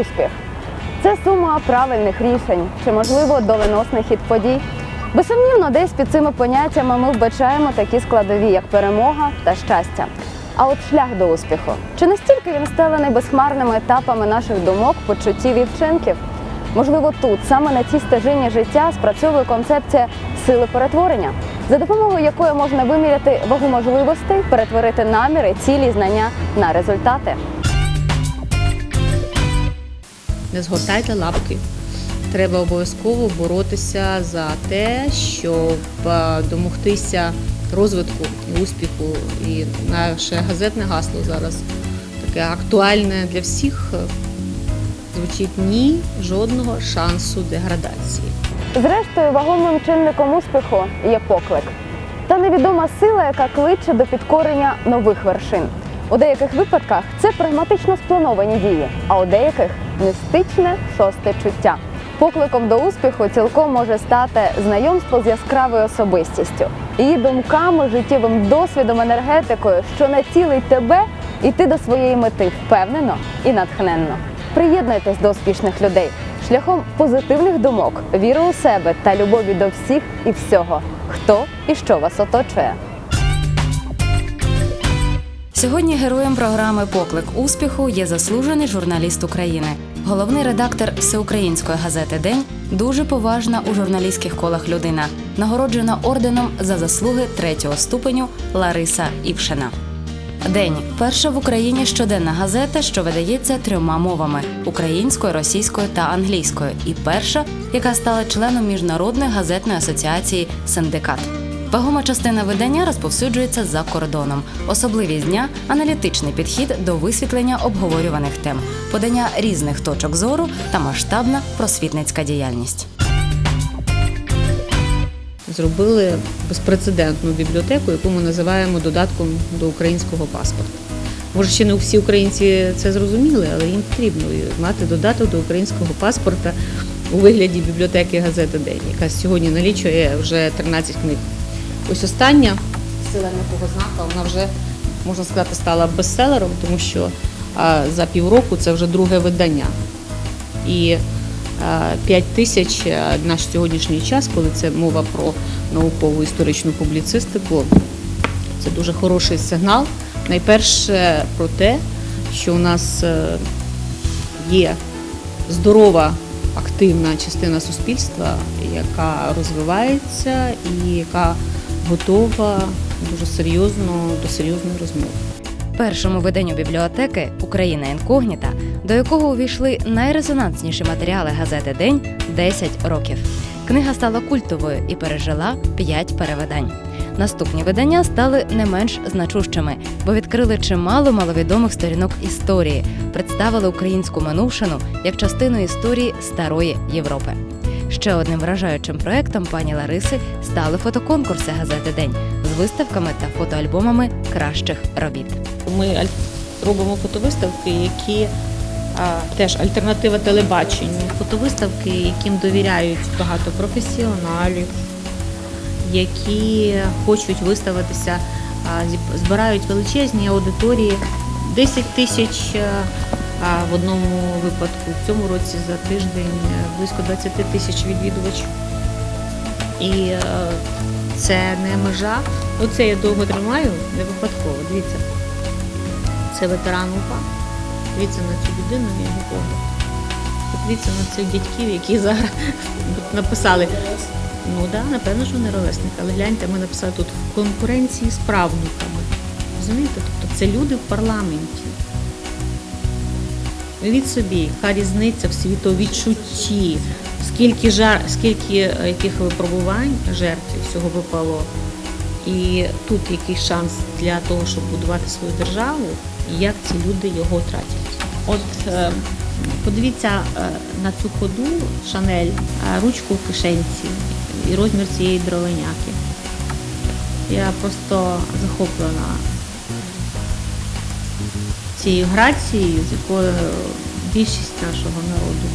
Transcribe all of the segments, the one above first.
успіх. Це сума правильних рішень чи, можливо, доленосний хід подій. Безсумнівно, десь під цими поняттями ми вбачаємо такі складові, як перемога та щастя. А от шлях до успіху чи настільки він стелений безхмарними етапами наших думок, почуттів і вчинків? Можливо, тут саме на цій стежині життя спрацьовує концепція сили перетворення, за допомогою якої можна виміряти вагу можливостей, перетворити наміри, цілі, знання на результати. Не згортайте лапки. Треба обов'язково боротися за те, щоб е, домогтися розвитку і успіху. І наше газетне гасло зараз таке актуальне для всіх. Звучить ні жодного шансу деградації. Зрештою, вагомим чинником успіху є поклик. Та невідома сила, яка кличе до підкорення нових вершин. У деяких випадках це прагматично сплановані дії, а у деяких містичне шосте чуття. Покликом до успіху цілком може стати знайомство з яскравою особистістю, її думками, життєвим досвідом, енергетикою, що націлить тебе йти до своєї мети впевнено і натхненно. Приєднуйтесь до успішних людей шляхом позитивних думок, віри у себе та любові до всіх і всього, хто і що вас оточує. Сьогодні героєм програми Поклик успіху є заслужений журналіст України, головний редактор всеукраїнської газети День, дуже поважна у журналістських колах людина, нагороджена орденом за заслуги третього ступеню Лариса Івшина. День перша в Україні щоденна газета, що видається трьома мовами українською, російською та англійською, і перша, яка стала членом міжнародної газетної асоціації Синдикат. Вагома частина видання розповсюджується за кордоном. Особливість дня аналітичний підхід до висвітлення обговорюваних тем, подання різних точок зору та масштабна просвітницька діяльність. Зробили безпрецедентну бібліотеку, яку ми називаємо додатком до українського паспорта. Може, ще не всі українці це зрозуміли, але їм потрібно мати додаток до українського паспорта у вигляді бібліотеки газети День, яка сьогодні налічує вже 13 книг. Ось остання сила м'якого знака, вона вже можна сказати стала бестселером, тому що за півроку це вже друге видання. І 5 тисяч наш сьогоднішній час, коли це мова про наукову історичну публіцистику, це дуже хороший сигнал. Найперше про те, що у нас е, є здорова, активна частина суспільства, яка розвивається і яка готова дуже серйозно до серйозної розмови. Першому виданню бібліотеки Україна інкогніта, до якого увійшли найрезонансніші матеріали газети День 10 років. Книга стала культовою і пережила 5 перевидань. Наступні видання стали не менш значущими, бо відкрили чимало маловідомих сторінок історії, представили українську минувшину як частину історії старої Європи. Ще одним вражаючим проектом пані Лариси стали фотоконкурси газети День з виставками та фотоальбомами кращих робіт. Ми робимо фотовиставки, які теж альтернатива телебаченню. Фотовиставки, яким довіряють багато професіоналів, які хочуть виставитися, збирають величезні аудиторії, 10 тисяч а, в одному випадку. В цьому році за тиждень е, близько 20 тисяч відвідувачів. І е, це не межа. Оце я довго тримаю, не випадково. Дивіться. Це ветеран УПА. Дивіться на цю людину і його погляд. Подивіться на цих дядьків, які зараз написали. Ну так, да, напевно, що не ровесник, але гляньте, ми написали тут в конкуренції з правнуками. Розумієте? Тобто це люди в парламенті. Уявіть собі, яка різниця в світовідчутті, скільки жар, скільки е, яких випробувань жертві всього випало. І тут який шанс для того, щоб будувати свою державу, і як ці люди його тратять. От е, подивіться е, на цю ходу Шанель, ручку в кишенці і розмір цієї дровеняки. Я просто захоплена цією грацією, з якою більшість нашого народу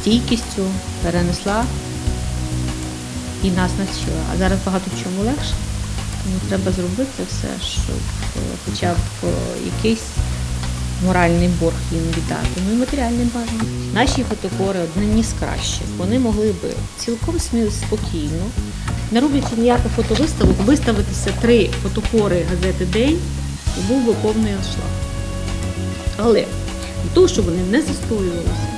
стійкістю перенесла і нас навчила. А зараз багато в чому легше. Тому треба зробити все, щоб е, хоча б е, якийсь моральний борг їм віддати, ну і матеріальний бажано. Наші фотокори одні з кращих. Вони могли би цілком спокійно, не роблячи ніяких фотовиставок, виставитися три фотокори газети День і був би повний аншлаг. Але для того, щоб вони не застоювалися,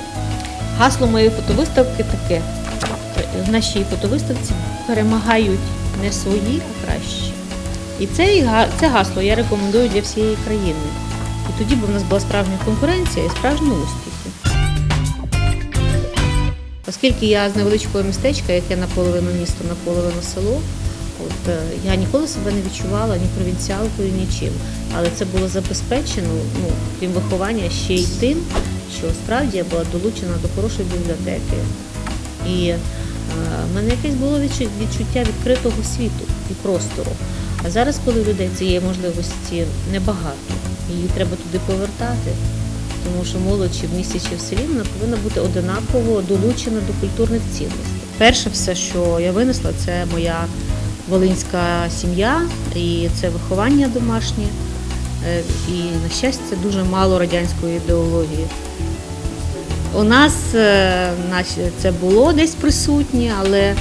гасло моєї фотовиставки таке. В нашій фотовиставці перемагають не свої, а кращі. І це, це гасло я рекомендую для всієї країни. І тоді б у нас була справжня конкуренція і справжні успіхи. Оскільки я з невеличкого містечка, яке наполовину місто, наполовину село, е, я ніколи себе не відчувала ні провінціалкою, нічим. Але це було забезпечено, ну, крім виховання, ще й тим, що справді я була долучена до хорошої бібліотеки. І е, в мене якесь було відчу- відчуття відкритого світу і простору. А зараз, коли у людей цієї можливості небагато, її треба туди повертати, тому що молодь чи в місті чи в селі вона повинна бути одинаково долучена до культурних цінностей. Перше все, що я винесла, це моя волинська сім'я і це виховання домашнє. Е, І, на щастя, дуже мало радянської ідеології. У нас е, це було десь присутнє, але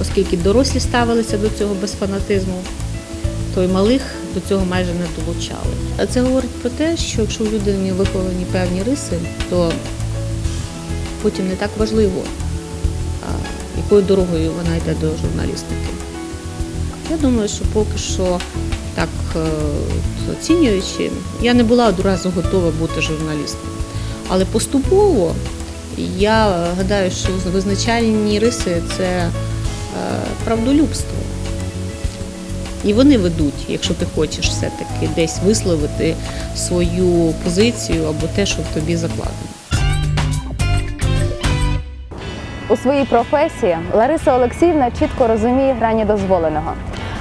оскільки дорослі ставилися до цього без фанатизму, то й малих до цього майже не долучали. А це говорить про те, що якщо у людини виховані певні риси, то потім не так важливо, якою дорогою вона йде до журналістики. Я думаю, що поки що так е, оцінюючи, я не була одразу готова бути журналістом. Але поступово я гадаю, що визначальні риси це е, правдолюбство. І вони ведуть, якщо ти хочеш все-таки десь висловити свою позицію або те, що в тобі закладено. У своїй професії Лариса Олексіївна чітко розуміє грані дозволеного.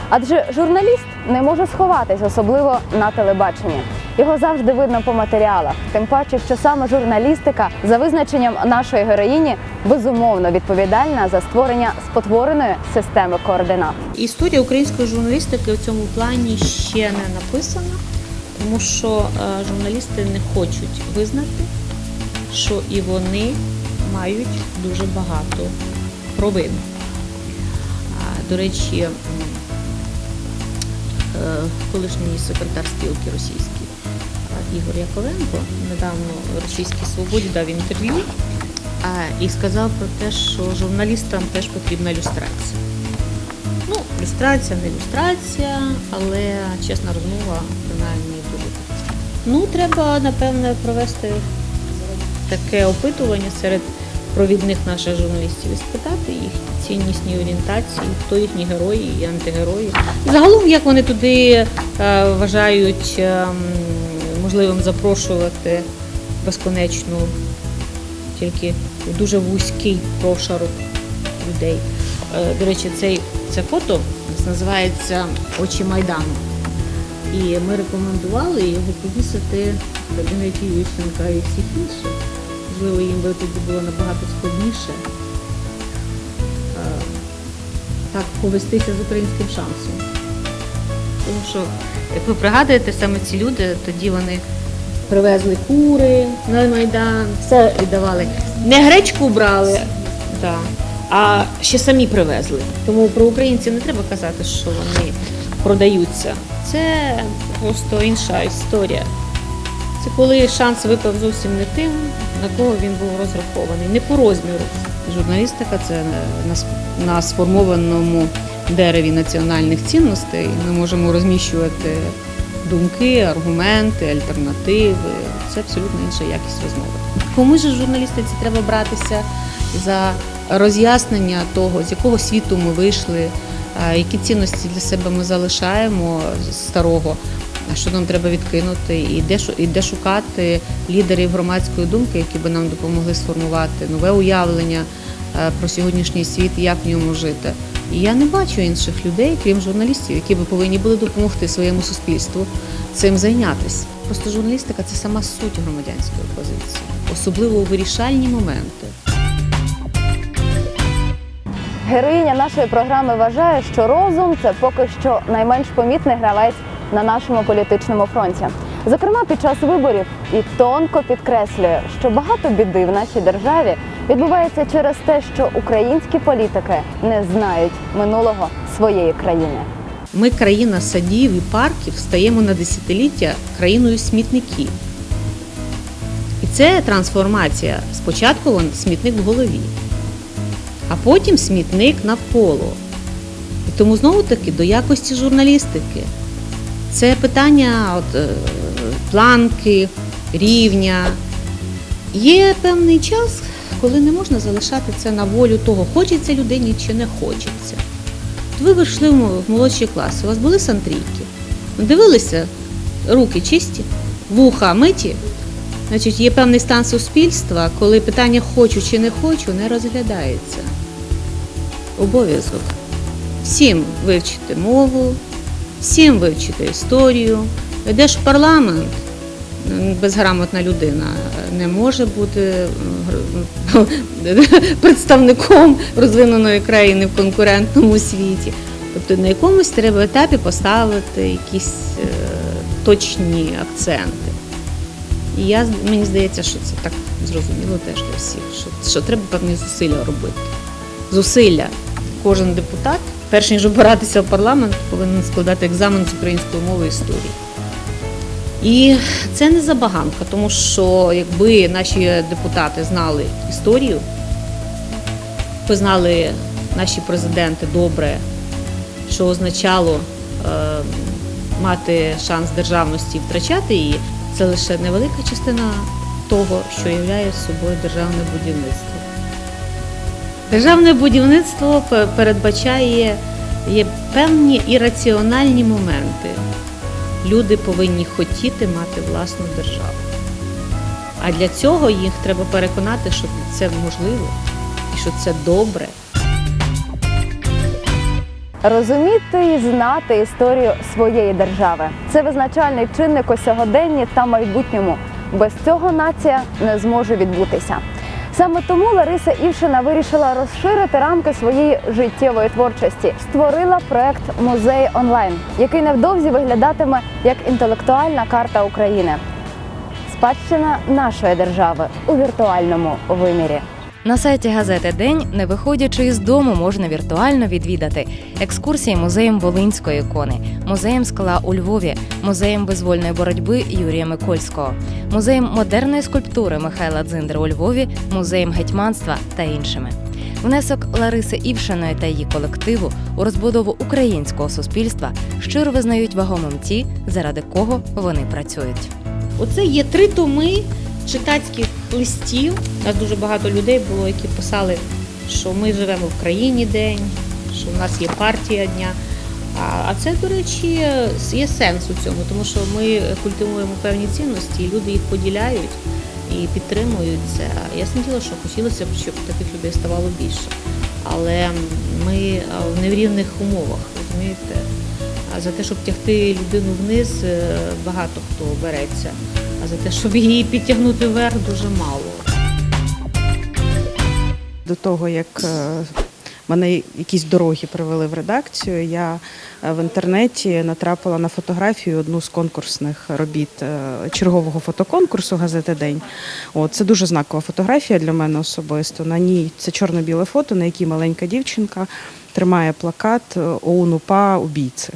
Адже журналіст не може сховатись, особливо на телебаченні. Його завжди видно по матеріалах. Тим паче, що саме журналістика, за визначенням нашої героїні, безумовно відповідальна за створення спотвореної системи координат. Історія української журналістики в цьому плані ще не написана, тому що е, журналісти не хочуть визнати, що і вони мають дуже багато провин. До речі, колишній секретар спілки російський е, Ігор Яковенко недавно Російській Свободі дав інтерв'ю і сказав про те, що журналістам теж потрібна люстрація. Ну, люстрація, не люстрація, але чесна розмова, принаймні дуже. Ну, треба, напевне, провести таке опитування серед провідних наших журналістів і спитати їх ціннісні орієнтації, хто їхні герої і антигерої. Загалом, як вони туди е, вважають ем, можливим запрошувати безконечну, тільки дуже вузький прошарок людей. Е, До речі, цей, це фото називається Очі Майдану. І ми рекомендували його повісити в кабінеті Ющенка і всіх інших. Можливо, їм би було набагато складніше е, так повестися з українським шансом. Тому що, як ви пригадуєте, саме ці люди, тоді вони привезли кури на Майдан, все віддавали. Не гречку брали, да, а ще самі привезли. Тому про українців не треба казати, що вони продаються. Це просто інша історія. Це коли шанс випав зовсім не тим, на кого він був розрахований, не по розміру. Журналістика це на, на сформованому дереві національних цінностей. Ми можемо розміщувати думки, аргументи, альтернативи. Це абсолютно інша якість розмови. Кому ж журналістиці треба братися за роз'яснення того, з якого світу ми вийшли, які цінності для себе ми залишаємо старого, що нам треба відкинути, і де, і де шукати лідерів громадської думки, які би нам допомогли сформувати нове уявлення е, про сьогоднішній світ як в ньому жити. І я не бачу інших людей, крім журналістів, які би повинні були допомогти своєму суспільству цим зайнятися. Просто журналістика це сама суть громадянської позиції, особливо у вирішальні моменти. Героїня нашої програми вважає, що розум це поки що найменш помітний гравець на нашому політичному фронті. Зокрема, під час виборів і тонко підкреслює, що багато біди в нашій державі відбувається через те, що українські політики не знають минулого своєї країни. Ми країна садів і парків стаємо на десятиліття країною смітників. І це трансформація. Спочатку вон смітник в голові, а потім смітник навколо. І тому знову таки до якості журналістики. Це питання от, е, планки, рівня. Є певний час, коли не можна залишати це на волю того, хочеться людині чи не хочеться. От ви вийшли в молодші класи, у вас були сантрійки. Дивилися, руки чисті, вуха миті. Значить, є певний стан суспільства, коли питання хочу чи не хочу не розглядається. Обов'язок. Всім вивчити мову, всім вивчити історію. Йдеш в парламент, безграмотна людина не може бути представником розвиненої країни в конкурентному світі. Тобто на якомусь треба етапі поставити якісь е, точні акценти. І я, мені здається, що це так зрозуміло теж для всіх, що, що треба певні зусилля робити. Зусилля. Кожен депутат, перш ніж обиратися в парламент, повинен складати екзамен з української мови і історії. І це не забаганка, тому що якби наші депутати знали історію, би знали наші президенти добре, що означало е, мати шанс державності втрачати її, це лише невелика частина того, що являє собою державне будівництво. Державне будівництво передбачає є певні ірраціональні моменти. Люди повинні хотіти мати власну державу. А для цього їх треба переконати, що це можливо і що це добре. Розуміти і знати історію своєї держави це визначальний чинник у сьогоденні та майбутньому. Без цього нація не зможе відбутися. Саме тому Лариса Івшина вирішила розширити рамки своєї життєвої творчості. Створила проект Музей онлайн, який невдовзі виглядатиме як інтелектуальна карта України. Спадщина нашої держави у віртуальному вимірі. На сайті газети День, не виходячи із дому, можна віртуально відвідати екскурсії музеєм Волинської ікони, музеєм скла у Львові, музеєм визвольної боротьби Юрія Микольського, музеєм модерної скульптури Михайла Дзиндра у Львові, музеєм гетьманства та іншими. Внесок Лариси Івшиної та її колективу у розбудову українського суспільства щиро визнають вагомим ті, заради кого вони працюють. Оце є три томи читацьких листів. У нас дуже багато людей було, які писали, що ми живемо в країні день, що в нас є партія дня. А, це, до речі, є сенс у цьому, тому що ми культивуємо певні цінності, і люди їх поділяють і підтримують це. Ясне діло, що хотілося б, щоб таких людей ставало більше. Але ми в нерівних умовах, розумієте? За те, щоб тягти людину вниз, е, багато хто береться. А за те, щоб її підтягнути вверх, дуже мало. До того, як е, мене якісь дороги привели в редакцію, я е, в інтернеті натрапила на фотографію одну з конкурсних робіт е, чергового фотоконкурсу газети День. От, це дуже знакова фотографія для мене особисто. На ній це чорно-біле фото, на якій маленька дівчинка тримає плакат е, ОУН УПА убійці.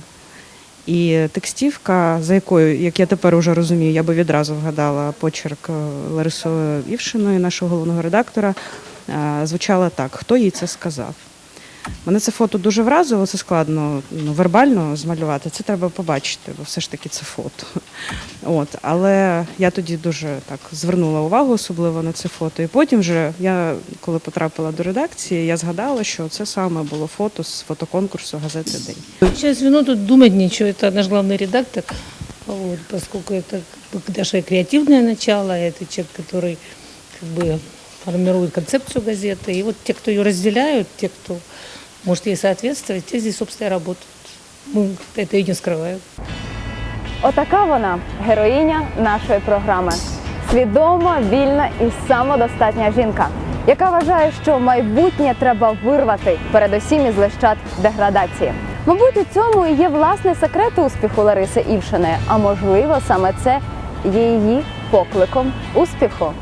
І текстівка, за якою, як я тепер уже розумію, я би відразу вгадала почерк е, Івшиної, нашого головного редактора, е, звучала так: хто їй це сказав? Мене це фото дуже вразило, це складно ну, вербально змалювати. Це треба побачити, бо все ж таки це фото. От, але я тоді дуже так звернула увагу, особливо на це фото. І потім вже я, коли потрапила до редакції, я згадала, що це саме було фото з фотоконкурсу газети День. Сейчас минуту думать нечего, это наш главный редактор, вот, поскольку это как бы наше креативное начало, это человек, который как бы формирует концепцию газеты, и вот те, кто ее разделяют, те, кто может ей соответствовать, те здесь, собственно, и работают. Мы это и не скрываем. Отака вона героїня нашої програми. Свідома, вільна і самодостатня жінка, яка вважає, що майбутнє треба вирвати передусім із лищат деградації. Мабуть, у цьому і є власний секрет успіху Лариси Івшиної, а можливо, саме це є її покликом успіху.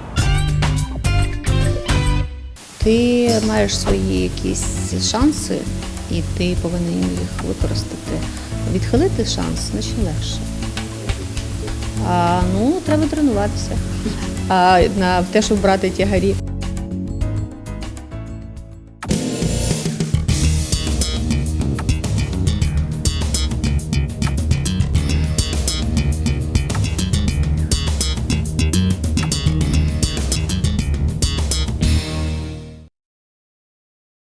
Ти маєш свої якісь шанси, і ти повинен їх використати. Відхилити шанс значно легше. А, ну, треба тренуватися. А на те, щоб брати тягарі.